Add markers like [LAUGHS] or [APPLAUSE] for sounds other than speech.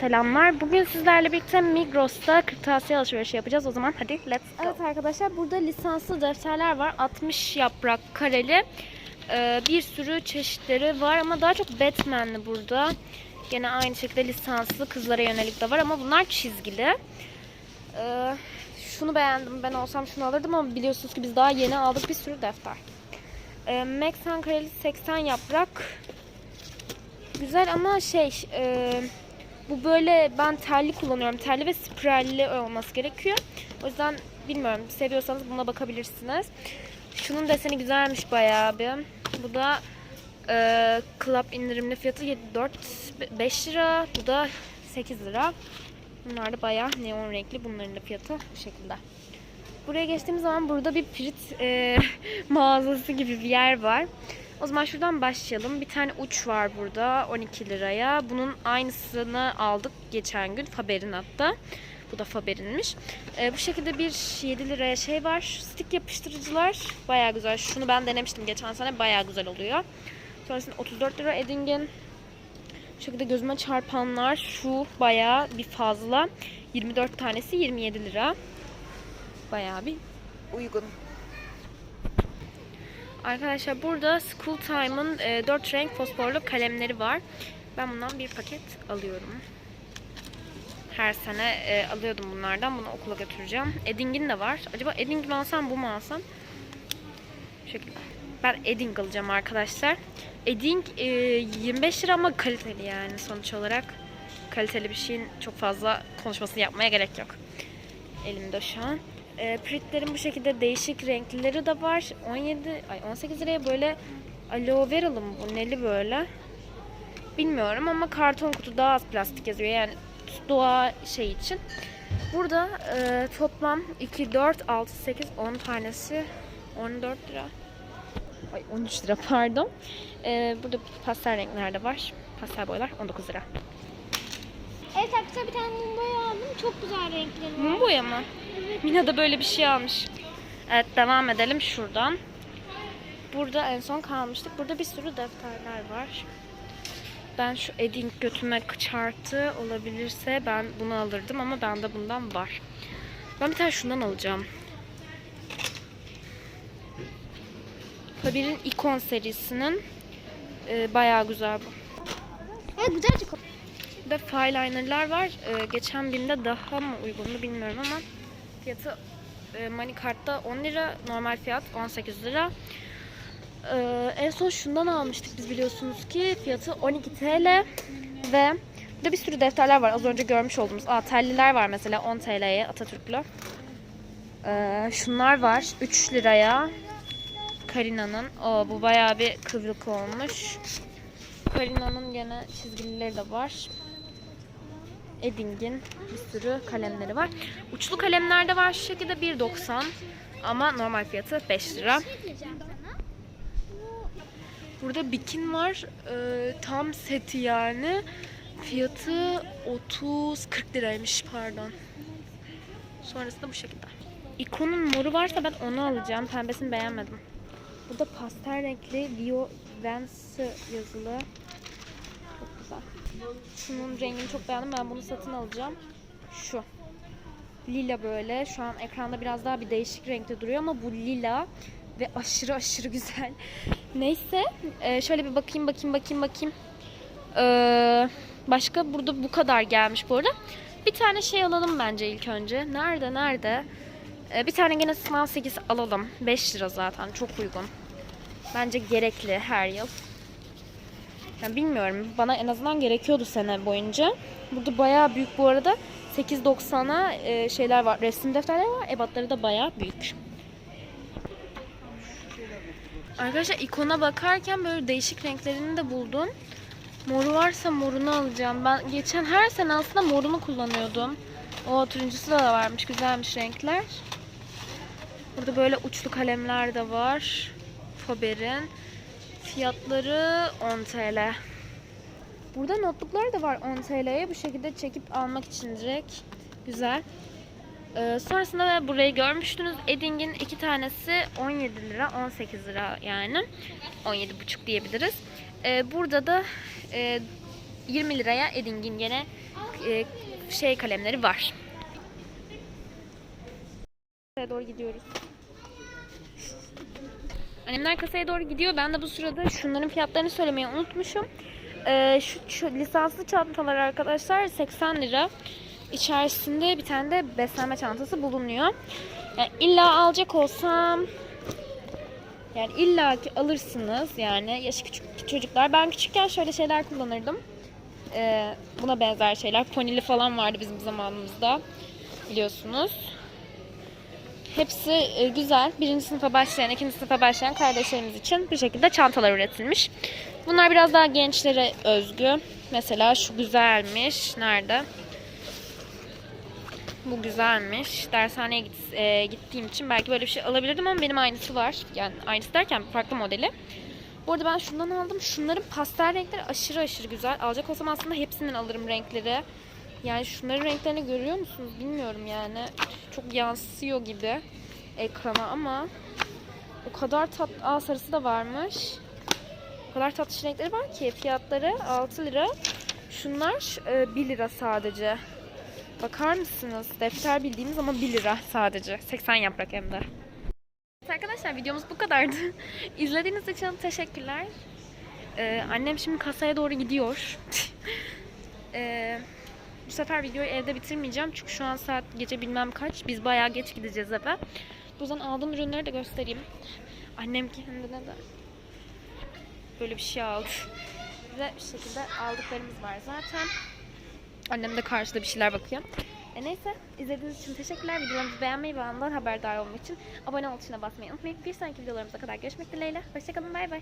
Selamlar. Bugün sizlerle birlikte Migros'ta kırtasiye alışverişi yapacağız. O zaman hadi let's go. Evet arkadaşlar burada lisanslı defterler var. 60 yaprak kareli. Ee, bir sürü çeşitleri var ama daha çok Batman'li burada. Gene aynı şekilde lisanslı kızlara yönelik de var ama bunlar çizgili. Ee, şunu beğendim. Ben olsam şunu alırdım ama biliyorsunuz ki biz daha yeni aldık bir sürü defter. Ee, Maxan kareli 80 yaprak. Güzel ama şey e, bu böyle ben terli kullanıyorum. Terli ve spiralli olması gerekiyor. O yüzden bilmiyorum. Seviyorsanız buna bakabilirsiniz. Şunun deseni güzelmiş bayağı bir. Bu da e, club indirimli fiyatı 4 5 lira. Bu da 8 lira. Bunlar da bayağı neon renkli. Bunların da fiyatı bu şekilde. Buraya geçtiğimiz zaman burada bir pirit e, [LAUGHS] mağazası gibi bir yer var. O zaman şuradan başlayalım. Bir tane uç var burada 12 liraya. Bunun aynısını aldık geçen gün Faber'in hatta. Bu da Faber'inmiş. Ee, bu şekilde bir 7 liraya şey var. Stick yapıştırıcılar bayağı güzel. Şunu ben denemiştim geçen sene. Bayağı güzel oluyor. Sonrasında 34 lira Edding'in. Bu şekilde gözüme çarpanlar şu bayağı bir fazla. 24 tanesi 27 lira. Bayağı bir uygun. Arkadaşlar burada School Time'ın e, 4 renk fosforlu kalemleri var. Ben bundan bir paket alıyorum. Her sene e, alıyordum bunlardan. Bunu okula götüreceğim. Edding'in de var. Acaba Edding mi alsam bu mu alsam? Bu şekilde. Ben Edding alacağım arkadaşlar. Edding e, 25 lira ama kaliteli yani sonuç olarak. Kaliteli bir şeyin çok fazla konuşmasını yapmaya gerek yok. Elimde şu an. E, printlerin bu şekilde değişik renklileri de var. 17 ay 18 liraya böyle aloe veralı mı bu neli böyle? Bilmiyorum ama karton kutu daha az plastik yazıyor yani doğa şey için. Burada e, toplam 2, 4, 6, 8, 10 tanesi 14 lira. Ay 13 lira pardon. E, burada pastel renkler de var. Pastel boyalar 19 lira. Evet arkadaşlar bir tane mum boya aldım. Çok güzel renkleri var. Mum boya mı? Mina da böyle bir şey almış. Evet devam edelim şuradan. Burada en son kalmıştık. Burada bir sürü defterler var. Ben şu Edding götüme çarptı olabilirse ben bunu alırdım ama bende bundan var. Ben bir tane şundan alacağım. Faber'in Icon serisinin e, bayağı güzel bu. Evet güzel de fineliner'lar var. Ee, geçen binde daha mı uygundu bilmiyorum ama fiyatı e, Manikart'ta 10 lira, normal fiyat 18 lira. Ee, en son şundan almıştık biz biliyorsunuz ki fiyatı 12 TL ve burada bir sürü defterler var. Az önce görmüş olduğumuz. Aa, telliler var mesela 10 TL'ye Atatürk'lü. Ee, şunlar var 3 liraya. Karina'nın. O bu bayağı bir kıvrık olmuş. Karina'nın gene çizgilileri de var. Edding'in bir sürü kalemleri var. Uçlu kalemler de var şu şekilde 1.90 ama normal fiyatı 5 lira. Burada bikin var. Ee, tam seti yani. Fiyatı 30 40 liraymış pardon. Sonrasında bu şekilde. İkonun moru varsa ben onu alacağım. Pembesini beğenmedim. Burada pastel renkli Vio Vance yazılı. Şunun rengini çok beğendim. Ben bunu satın alacağım. Şu. Lila böyle. Şu an ekranda biraz daha bir değişik renkte duruyor ama bu lila ve aşırı aşırı güzel. [LAUGHS] Neyse. e, şöyle bir bakayım bakayım bakayım bakayım. Ee, başka burada bu kadar gelmiş bu arada. Bir tane şey alalım bence ilk önce. Nerede nerede? Ee, bir tane gene Small 8 alalım. 5 lira zaten. Çok uygun. Bence gerekli her yıl. Yani bilmiyorum. Bana en azından gerekiyordu sene boyunca. Burada bayağı büyük bu arada. 8.90'a e, şeyler var. Resim defterleri var. Ebatları da bayağı büyük. Arkadaşlar ikona bakarken böyle değişik renklerini de buldum. Moru varsa morunu alacağım. Ben geçen her sene aslında morunu kullanıyordum. O turuncusu da varmış. Güzelmiş renkler. Burada böyle uçlu kalemler de var. Faber'in. Fiyatları 10 TL. Burada notluklar da var 10 TL'ye. Bu şekilde çekip almak için direkt. Güzel. Ee, sonrasında da burayı görmüştünüz. Edding'in iki tanesi 17 lira, 18 lira yani. 17,5 diyebiliriz. Ee, burada da e, 20 liraya Edding'in gene e, şey kalemleri var. Doğru gidiyoruz. Annemler kasaya doğru gidiyor. Ben de bu sırada şunların fiyatlarını söylemeyi unutmuşum. Ee, şu, şu lisanslı çantalar arkadaşlar 80 lira. İçerisinde bir tane de beslenme çantası bulunuyor. Yani illa alacak olsam yani illa alırsınız yani yaşı küçük çocuklar. Ben küçükken şöyle şeyler kullanırdım. Ee, buna benzer şeyler. Ponili falan vardı bizim zamanımızda. Biliyorsunuz. Hepsi e, güzel. Birinci sınıfa başlayan, ikinci sınıfa başlayan kardeşlerimiz için bu şekilde çantalar üretilmiş. Bunlar biraz daha gençlere özgü. Mesela şu güzelmiş. Nerede? Bu güzelmiş. Dershaneye git- e, gittiğim için belki böyle bir şey alabilirdim ama benim aynısı var. Yani aynısı derken farklı modeli. Bu arada ben şundan aldım. Şunların pastel renkleri aşırı aşırı güzel. Alacak olsam aslında hepsinden alırım renkleri. Yani şunların renklerini görüyor musunuz bilmiyorum yani. Çok yansıyor gibi ekrana ama o kadar tat... Aa sarısı da varmış. O kadar tatlı renkleri var ki fiyatları 6 lira. Şunlar e, 1 lira sadece. Bakar mısınız? Defter bildiğimiz ama 1 lira sadece. 80 yaprak hem de. Evet Arkadaşlar videomuz bu kadardı. [LAUGHS] İzlediğiniz için teşekkürler. Ee, annem şimdi kasaya doğru gidiyor. Ee, [LAUGHS] Bu sefer videoyu evde bitirmeyeceğim. Çünkü şu an saat gece bilmem kaç. Biz bayağı geç gideceğiz eve. O yüzden aldığım ürünleri de göstereyim. Annem kendine de böyle bir şey aldı. Bize bir şekilde aldıklarımız var zaten. Annem de karşıda bir şeyler bakıyor. E neyse izlediğiniz için teşekkürler. Videolarımızı beğenmeyi ve andan haberdar olmak için abone ol tuşuna basmayı unutmayın. Bir sonraki videolarımıza kadar görüşmek dileğiyle. Hoşçakalın bay bay.